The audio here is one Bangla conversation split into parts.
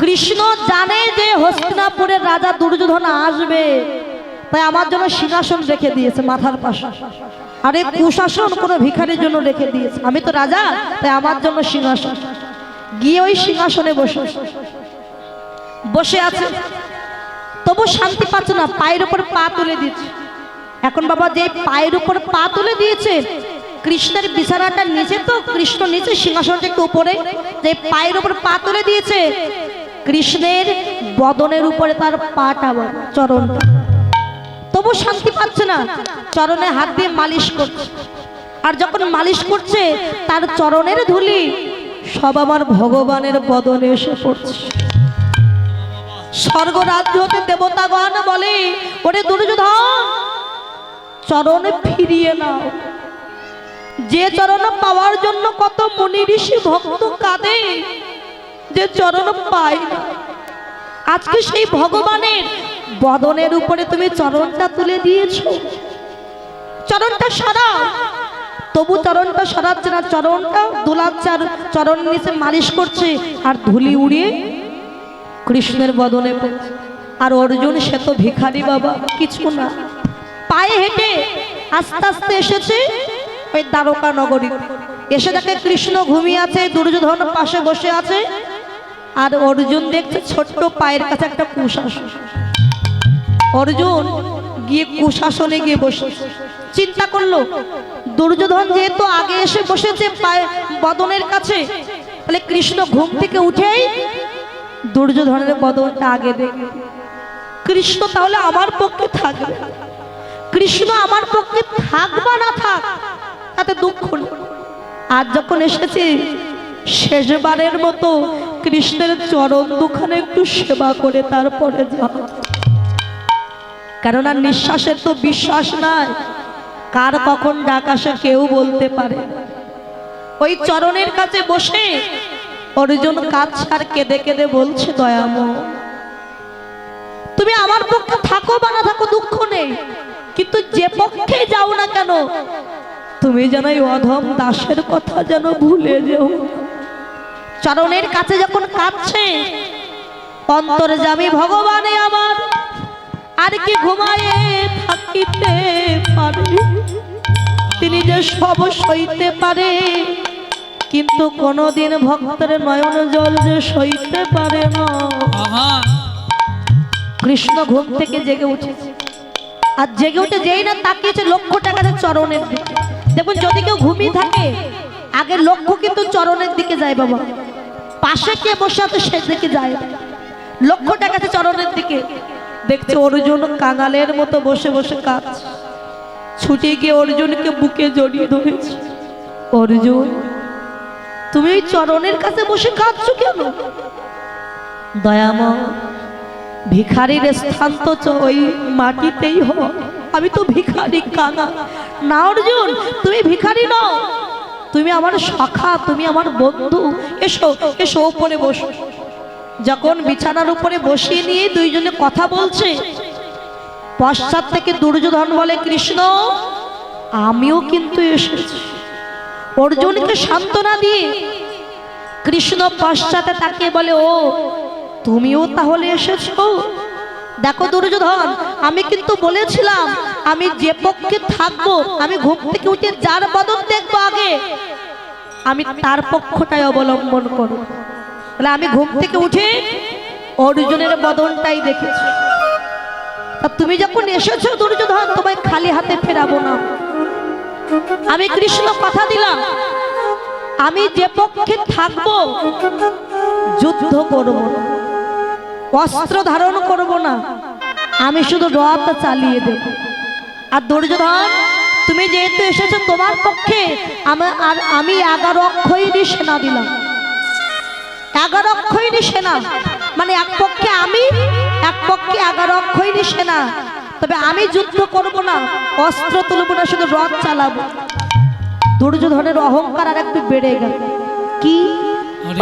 কৃষ্ণ জানে যে হস্তিনাপুরের রাজা দুর্যোধন আসবে। তাই আমার জন্য সিংহাসন রেখে দিয়েছে মাথার পাশে। আর এই কুশাসন কোনো ভিখারির জন্য রেখে দিয়েছে। আমি তো রাজা, তাই আমার জন্য সিংহাসন। গিয়ে ওই সিংহাসনে বসে। বসে আছে। তবু শান্তি পাচ্ছে না, পায়ের উপর পা তুলে দিচ্ছে। এখন বাবা, যে পায়ের উপর পা তুলে দিয়েছে, কৃষ্ণের বিছানাটা নিচে তো, কৃষ্ণ নিচে সিংহাসনটা একটু উপরে, যে পায়ের উপর পা তুলে দিয়েছে কৃষ্ণের বদনের উপরে তার পাটা বাবা, চরণটা তবু শান্তি পাচ্ছে না। চরণে হাত দিয়ে মালিশ করছে। আর যখন মালিশ করছে তার চরণের ধুলি সব আমার ভগবানের বদনে এসে পড়ছে। স্বর্গ রাজ্য হতে দেবতাগণ বলে ওরে দুর্যোধন চরণে ফিরিয়ে নাও। যে চরণ পাওয়ার জন্য কত মুনি ঋষি ভক্ত কাঁদে যে চরণ না আজকে সেই ভগবানের বদনের উপরে তুমি চরণটা তুলে দিয়েছ। চরণটা সরাও। তবু চরণটা সরাচ্ছে না চরণটা দোলাচ্ছে আর চরণ নিচে মালিশ করছে আর ধুলি উড়িয়ে কৃষ্ণের বদনে পড়ছে। আর অর্জুন সে তো ভিখারি বাবা, কিছু না। পায়ে হেঁটে আস্তে আস্তে এসেছে ওই দ্বারকা নগরী এসে দেখে কৃষ্ণ ঘুমিয়ে আছে, দুর্যোধন পাশে বসে আছে। আর অর্জুন দেখছে ছোট্ট পায়ের কাছে একটা কুশাসন। অর্জুন গিয়ে কুশাসনে গিয়ে বসে। চিন্তা করল, দুর্যোধন যেহেতু আগে এসে বসেছে বদনের কাছে, তাহলে কৃষ্ণ ঘুম থেকে উঠেই দুর্যোধনের বদনটা আগে দেখে। কৃষ্ণ তাহলে আমার পক্ষে থাকবে? কৃষ্ণ আমার পক্ষে থাক বা না থাক, তাতে দুঃখ আর যখন এসেছি, শেষবারের মতো কৃষ্ণের চরণ দুখানে একটু সেবা করে তারপরে যা কেননা নিঃশ্বাসের তো বিশ্বাস নাই। কার কখন ডাক কেউ বলতে পারে ওই চরণের কাছে বসে অর্জুন কাঁদছে আর কেঁদে কেঁদে বলছে দয়াম তুমি আমার পক্ষে থাকো বা না থাকো দুঃখ নেই। কিন্তু যে পক্ষে যাও না কেন, তুমি যেন এই অধম দাসের কথা যেন ভুলে যেও চরণের কাছে যখন কাঁদছে অন্তর্জামী ভগবানে আমার। আর কি ঘুমায়ে থাকিতে পারে? তিনি যে সব সইতে পারে কিন্তু কোনোদিন ভক্তের নয়ন জল যে সইতে পারে না। কৃষ্ণ ঘুম থেকে জেগে উঠেছে আর জেগে উঠে যেই না তাকিয়েছে লক্ষ্য টাকাতে চরণের দিকে। দেখুন যদি কেউ ঘুমিয়ে থাকে আগে লক্ষ্য কিন্তু চরণের দিকে যায় বাবা। পাশে কে বসে আছে সেদিকে যায়। লক্ষ্য টাকাতে চরণের দিকে। দেখছে অর্জুন কাঙালের মতো বসে বসে কাঁদছে। ছুটে গিয়ে অর্জুনকে বুকে জড়িয়ে ধরেছে। অর্জুন, তুমি ওই চরণের কাছে বসে কাঁদছো কেন? দয়াময়, ভিখারির স্থান তো ওই মাটিতেই হয় আমি তো ভিখারি কানা না অর্জুন, তুমি ভিখারি নও। তুমি আমার শাখা, তুমি আমার বন্ধু। এসো এসো ওপরে বসো। যখন বিছানার উপরে বসিয়ে নিয়ে দুইজনে কথা বলছে, পশ্চাৎ থেকে দুর্যোধন বলে, কৃষ্ণ, আমিও কিন্তু এসেছি। অর্জুনকে সান্ত্বনা দিয়ে কৃষ্ণ পশ্চাতে তাকে বলে, ও, তুমিও তাহলে এসেছ? দেখো দুর্যোধন, আমি কিন্তু বলেছিলাম আমি যে পক্ষে থাকব, আমি ঘুম থেকে উঠে যার বদন দেখব আগে, আমি তার পক্ষটাই অবলম্বন করব। তাহলে আমি ঘুম থেকে উঠে অর্জুনের বদনটাই দেখেছি। তুমি যখন এসেছ, দুর্যোধন, তোমায় খালি হাতে ফেরাবো না। আমি কৃষ্ণ কথা দিলাম। আমি যে পক্ষে থাকব, যুদ্ধ করব অস্ত্র ধারণ করব না। আমি শুধু রথ চালিয়ে দেব। আর দুর্যোধন তুমি যেহেতু এসেছ তোমার পক্ষে আমার আর আমি এগারো অক্ষয়ী সেনা দিলাম। এগারো অক্ষয়ী সেনা। মানে এক পক্ষে আমি এক পক্ষে এগারো অক্ষয়ী সেনা। তবে আমি যুদ্ধ করব না অস্ত্র তুলব না শুধু রথ চালাবো। দুর্যোধনের অহংকার আর একটু বেড়ে গেল। কি?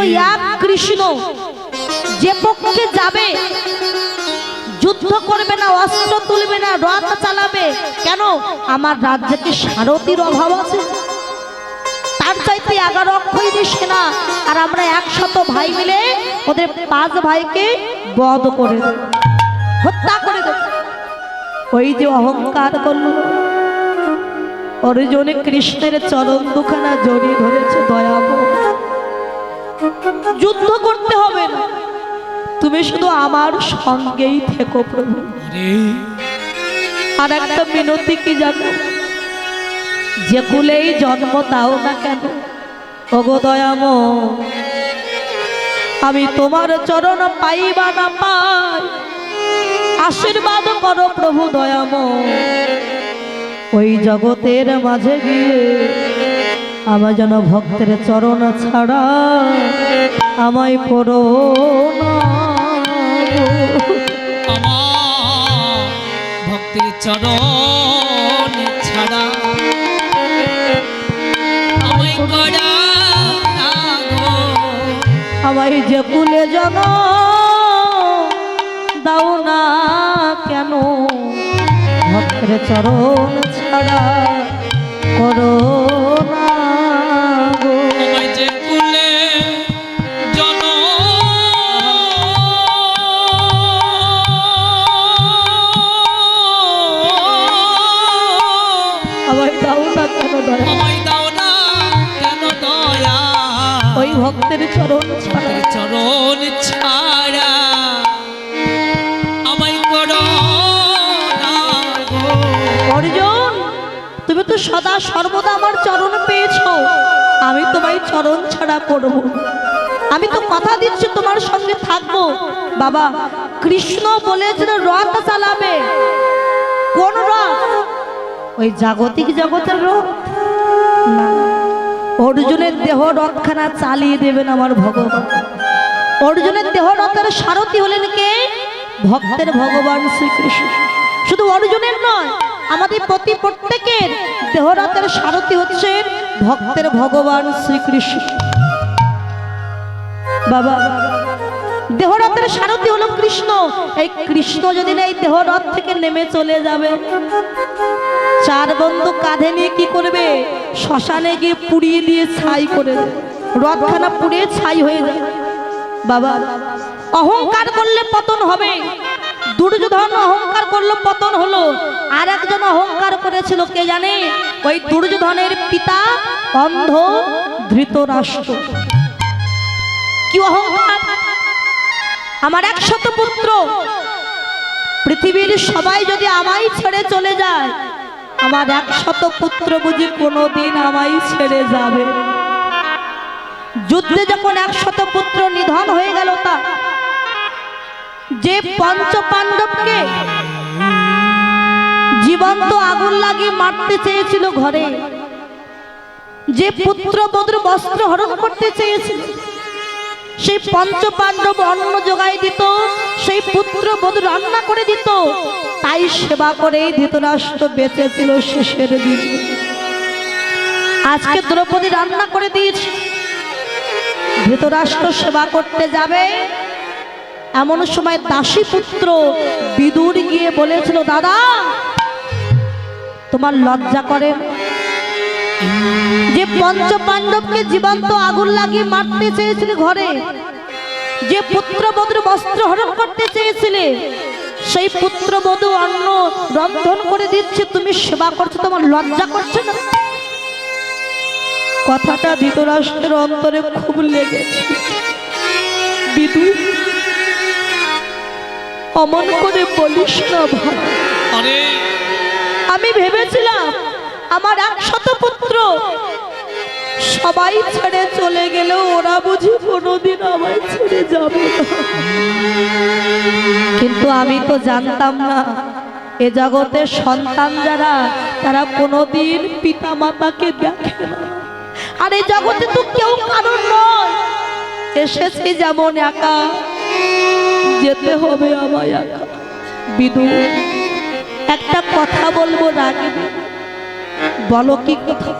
ওই এক কৃষ্ণ যে পক্ষে যাবে যুদ্ধ করবে না অস্ত্র তুলবে না রথ চালাবে। কেন? আমার রাজ্যে কি সারথীর অভাব আছে? তার চাই চাইতে এগারো অক্ষয়ী সেনা, আর আমরা একশত ভাই মিলে ওদের পাঁচ ভাইকে বধ করে দেব। হত্যা করে দেব। ওই যে অহংকার করল। অর্জুনে কৃষ্ণের চরণ দুখানা জড়িয়ে ধরেছে দয়াব যুদ্ধ করতে হবে না। তুমি শুধু আমার সঙ্গেই থেকো প্রভু। আরে একটা মিনতি কি জানো? যে কুলেই জন্ম দাও না কেন? ওগো আমি তোমার চরণ পাইবা না পাই। আশীর্বাদ করো প্রভু দয়াম। ওই জগতের মাঝে গিয়ে আমার যেন ভক্তের চরণ ছাড়া আমায় পড়ো না। চরণ ছাড়া। আমায় আমায় যে কুলে জন, দাও না কেন? ভক্তের চরণ ছাড়া করো না। চরণ ছাড়া। চরণ ছাড়া আমায় করো অর্জুন তুমি তো সদা সর্বদা আমার চরণ পেয়েছ। আমি তোমায় চরণ ছাড়া করব। আমি তো কথা দিচ্ছি তোমার সঙ্গে থাকব। বাবা কৃষ্ণ বলেছিল রথ চালাবে। কোন রথ? ওই জাগতিক জগতের রথ। না অর্জুনের দেহ রথখানা চালিয়ে দেবেন আমার ভগবান। অর্জুনের দেহ রথের সারথি হলেন কে? ভক্তের ভগবান শ্রীকৃষ্ণ। শুধু অর্জুনের নয়, আমাদের প্রতি প্রত্যেকের দেহরাতের সারথি হচ্ছে ভক্তের ভগবান শ্রীকৃষ্ণ। বাবা দেহরথের সারথি হলো কৃষ্ণ। এই কৃষ্ণ যদি না এই দেহরথ থেকে নেমে চলে যাবে। চার বন্ধু কাঁধে নিয়ে কি করবে? শ্মশানে গিয়ে পুড়িয়ে দিয়ে ছাই করে রথখানা পুড়িয়ে ছাই হয়ে যাবে। বাবা, অহংকার করলে পতন হবে। দুর্যোধন অহংকার করল, পতন হলো। আর একজন অহংকার করেছিল, কে জানে? ওই দুর্যোধনের পিতা অন্ধ ধৃতরাষ্ট্র। কি অহংকার? আমার একশত পুত্র। পৃথিবীর সবাই যদি আমায় ছেড়ে চলে যায়, আমার একশত পুত্র বুঝি কোনোদিন আমায় ছেড়ে যাবে। যুদ্ধে যখন একশত পুত্র নিধন হয়ে গেল তা, যে পঞ্চ পাণ্ডবকে জীবন্ত আগুন লাগিয়ে মারতে চেয়েছিল ঘরে, যে পুত্র বধুর বস্ত্র হরণ করতে চেয়েছিল সেই পঞ্চ পাণ্ডব অন্ন যোগাই দিত, সেই পুত্র বধূ রান্না করে দিত, তাই সেবা করে ধৃতরাষ্ট্র বেঁচেছিল শেষের দিন। আজকে দ্রৌপদী রান্না করে দিয়েছে। ধৃতরাষ্ট্র সেবা করতে যাবে। এমন সময় দাসী পুত্র বিদুর গিয়ে বলেছিল, দাদা, তোমার লজ্জা করে? যে পঞ্চ পাণ্ডবকে জীবন্ত আগুন লাগিয়ে মারতে চেয়েছিলে ঘরে যে পুত্রবধূর বস্ত্র হরণ করতে চেয়েছিলে সেই পুত্রবধূ অন্ন রন্ধন করে দিচ্ছে তুমি সেবা করছ তোমার লজ্জা করছে না? কথাটা ধৃতরাষ্ট্রের অন্তরে খুব লেগেছে। বিদু অমন করে বলিস না ভাই। আমি ভেবেছিলাম আমার একশত পুত্র। সবাই ছেড়ে চলে গেলেও ওরা বুঝি কোনোদিন আমায় ছেড়ে যাবে। কিন্তু আমি তো জানতাম না, এ জগতের সন্তান যারা, তারা কোনোদিন পিতা মাতাকে দেখে না। আর এই জগতে তো কেউ কারণ নয়। এসেছি যেমন একা, যেতে হবে আমায় একা। বিদু একটা কথা বলব রাগবে বলো কি কথা?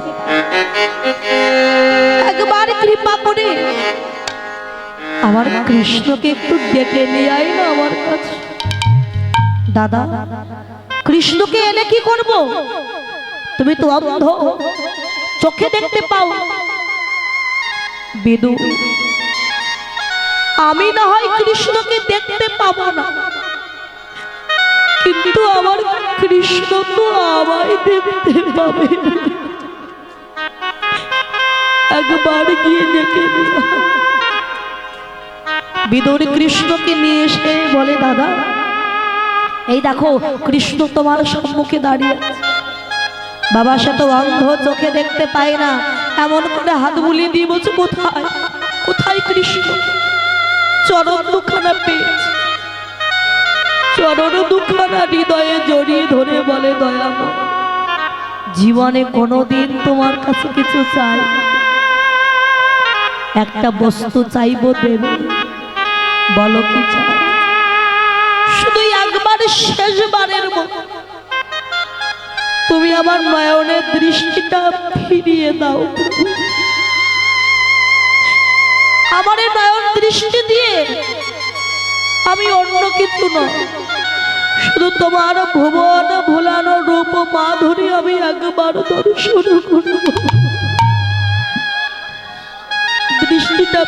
একবার কৃপা করে। আমার কৃষ্ণকে একটু ডেকে নিয়ে আয় না আমার কাছে। দাদা, কৃষ্ণকে এনে কি করব? তুমি তো অন্ধ। চোখে দেখতে পাও। বিদু, আমি না হয় কৃষ্ণকে দেখতে পাবো না। কিন্তু আমার কৃষ্ণ তো আমায় দেখতে পাবে একবার গিয়ে দেখে বিদুর কৃষ্ণকে নিয়ে এসে বলে, দাদা, এই দেখো, কৃষ্ণ তোমার সম্মুখে দাঁড়িয়ে বাবা সে তো অন্ধ চোখে দেখতে পায় না। এমন করে হাত বুলিয়ে দিয়ে বলছে, কোথায়? কোথায় কৃষ্ণ? চরণ দুখানা পেয়েছে। চরণ দুখানা হৃদয়ে জড়িয়ে ধরে বলে দয়াম জীবনে কোনোদিন তোমার কাছে কিছু চাই একটা বস্তু চাইব দেবে। বলো কি শুধু একবার শেষবারের মতো। তুমি আমার নয়নের দৃষ্টিটা ফিরিয়ে দাও। আমার নয়ন দৃষ্টি দিয়ে আমি অন্য কিছু নয়। শুধু তোমার ভুবন ভোলানো রূপ মাধুরী আমি একবার দর্শন দৃষ্টিটা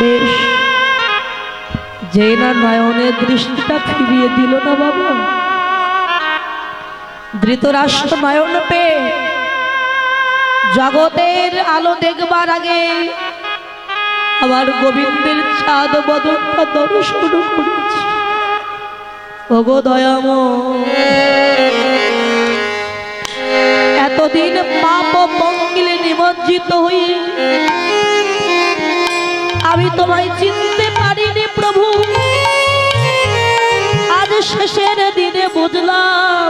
বেশ। যে না নয়নের দৃষ্টিটা ফিরিয়ে দিল না বাবা। ধৃতরাষ্ট্র নয়ন পেয়ে জগতের আলো দেখবার আগে আমার গোবিন্দের চাঁদ বদনটা দর্শন করেছি। ওগো দয়াম এতদিন পাপ মঙ্গলে নিমজ্জিত হই আমি তোমায় চিনতে পারিনি প্রভু। আজ শেষের দিনে বুঝলাম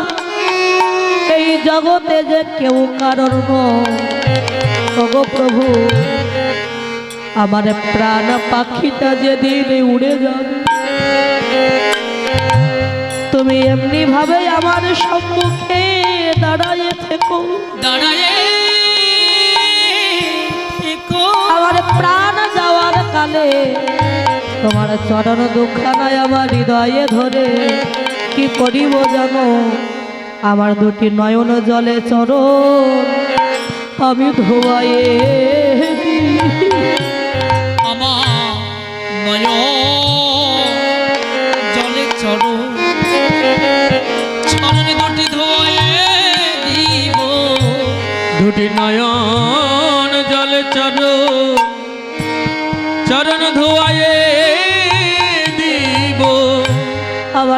এই জগতে যে কেউ কারণ। ওগো প্রভু। আমার প্রাণ পাখিটা যেদিন উড়ে যাবে। তুমি এমনি ভাবে আমার সম্মুখে দাঁড়াইয়ে থেকো। দাঁড়ায়ে। আমার প্রাণ যাওয়ার কালে তোমার চরণ দুঃখানায় আমার হৃদয়ে ধরে। কি করিব জানো? আমার দুটি নয়ন জলে চরণ। আমি ধোয়ায়ে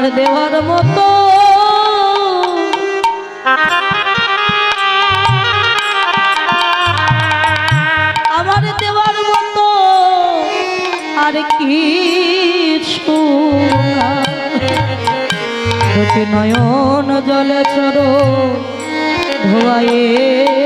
আমার দেওয়ার মতো আমার দেওয়ার মতো আর। দুটি নয়ন জলে চড়ো ধোয়ায়ে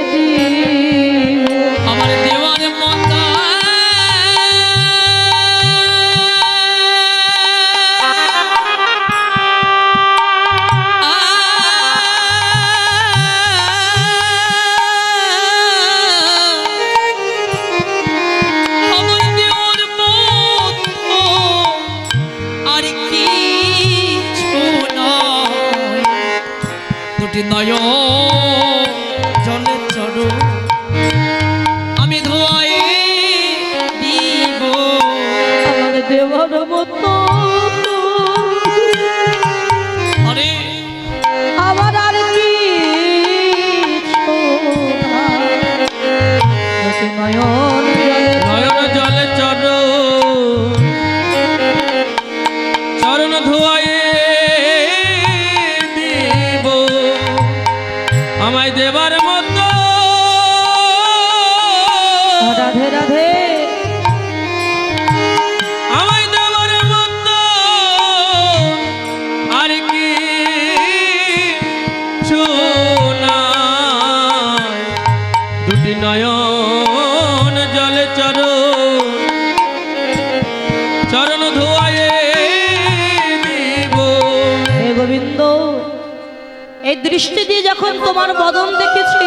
দৃষ্টি দিয়ে যখন তোমার বদন দেখেছি,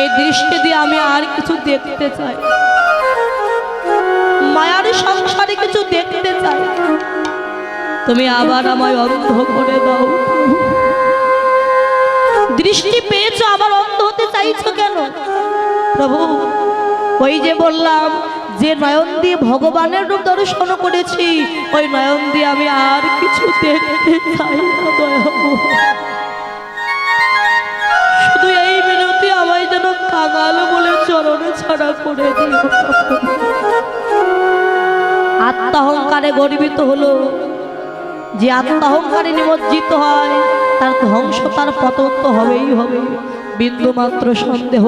এই দৃষ্টি দিয়ে আমি আর কিছু দেখতে চাই। মায়ার সংসারে কিছু দেখতে চাই। তুমি আবার আমায় অন্ধ করে দাও। দৃষ্টি পেয়েছ, আবার অন্ধ হতে চাইছো কেন? প্রভু, ওই যে বললাম, যে নয়ন দিয়ে ভগবানের রূপ দর্শন করেছি, ওই নয়ন দিয়ে আমি আর কিছু দেখতে চাই না কাঙাল বলে চরণে ছাড়া করে দিও আত্মাহংকারে গর্বিত হলো। যে আত্মাহংকারে নিমজ্জিত হয়, তার ধ্বংস তার পতন তো হবেই হবে। বিন্দু মাত্র সন্দেহ।